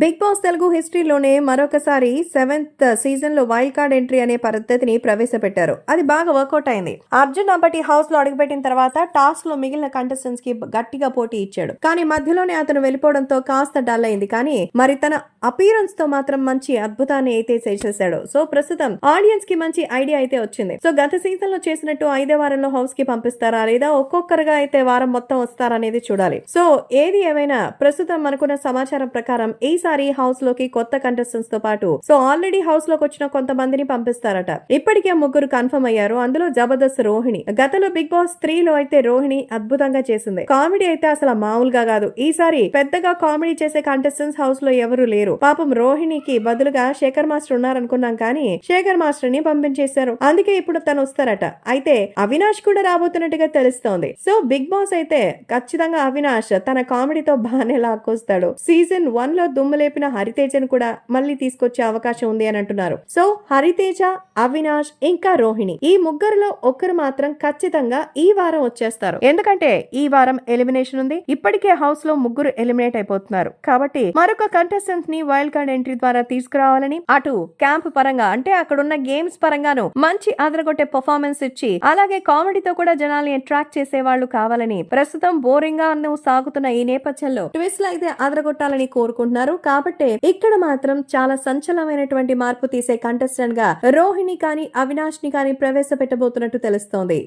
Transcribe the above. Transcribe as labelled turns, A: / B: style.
A: Big boss Telugu హిస్టరీలోనే మరొకసారి seventh సీజన్లో వైల్డ్ కార్డ్ ఎంట్రీ అనే పద్ధతిని ప్రవేశపెట్టారు. అది బాగా వర్కౌట్ అయింది. అర్జున్ అంబటి హౌస్లో అడుగుపెట్టిన తర్వాత టాస్క్లో మిగిలిన కంటెస్టెంట్స్కి గట్టిగా పోటీ ఇచ్చాడు. కానీ మధ్యలోనే అతను వెళ్ళిపోవడంతో కాస్త డల్ అయింది. కానీ మరి తన అపీరెన్స్తో మాత్రం మంచి అద్భుతాన్ని అయితే చేసేసాడు. సో ప్రస్తుతం ఆడియన్స్కి మంచి ఐడియా అయితే వచ్చింది. సో గత సీజన్లో చేసినట్టు ఐదే వారంలో హౌస్కి పంపిస్తారా లేదా ఒక్కొక్కరుగా అయితే వారం మొత్తం వస్తారనేది చూడాలి. సో ఏది ఏమైనా ప్రస్తుతం మనకున్న సమాచారం ప్రకారం ఈ ఈసారి హౌస్లోకి కొత్త కంటెస్టెంట్స్తో పాటు. సో ఆల్రెడీ హౌస్లోకి వచ్చిన కొంతమందిని పంపిస్తారట. ఇప్పటికే ముగ్గురు కన్ఫర్మ్ అయ్యారు. అందులో జబర్దస్త్ రోహిణి. గతంలో బిగ్ బాస్ త్రీ లో అయితే రోహిణి అద్భుతంగా చేసింది. కామెడీ అయితే అసలు మామూలుగా కాదు. ఈసారి పెద్దగా కామెడీ చేసే కంటెస్టెంట్స్ హౌస్లో ఎవరు లేరు. పాపం రోహిణికి బదులుగా శేఖర్ మాస్టర్ ఉన్నారనుకున్నాం కానీ శేఖర్ మాస్టర్ని పంపించేశారు. అందుకే ఇప్పుడు తను వస్తారట. అయితే అవినాష్ కూడా రాబోతున్నట్టుగా తెలుస్తోంది. సో బిగ్ బాస్ అయితే ఖచ్చితంగా అవినాష్ తన కామెడీతో బాగానే లాక్కొస్తాడు. సీజన్ వన్లో దుమ్ము లేపిన హరితేజను కూడా మళ్ళీ తీసుకొచ్చే అవకాశం ఉంది అని అంటున్నారు. సో హరితేజ అవినాష్ ఇంకా రోహిణి ఈ ముగ్గురులో ఒక్కరు మాత్రం ఖచ్చితంగా ఈ వారం వచ్చేస్తారు. ఎందుకంటే ఈ వారం ఎలిమినేషన్ ఉంది. ఇప్పటికే హౌస్లో ముగ్గురు ఎలిమినేట్ అయిపోతున్నారు. కాబట్టి మరొక కంటెస్టెంట్ని వైల్డ్ కార్డ్ ఎంట్రీ ద్వారా తీసుకురావాలని అటు క్యాంప్ పరంగా అంటే అక్కడ ఉన్న గేమ్స్ పరంగాను మంచి అదరగొట్టే పర్ఫార్మెన్స్ ఇచ్చి అలాగే కామెడీతో కూడా జనాల్ని అట్రాక్ట్ చేసే వాళ్ళు కావాలని ప్రస్తుతం బోరింగ్గా సాగుతున్న ఈ నేపథ్యంలో ట్విస్ట్ అయితే అదరగొట్టాలని కోరుకుంటున్నారు. కాబట్టి ఇక్కడ మాత్రం చాలా సంచలనమైనటువంటి మార్పు తీసే కంటెస్టెంట్గా రోహిణి కానీ అవినాష్ని కానీ ప్రవేశపెట్టబోతున్నట్టు తెలుస్తోంది.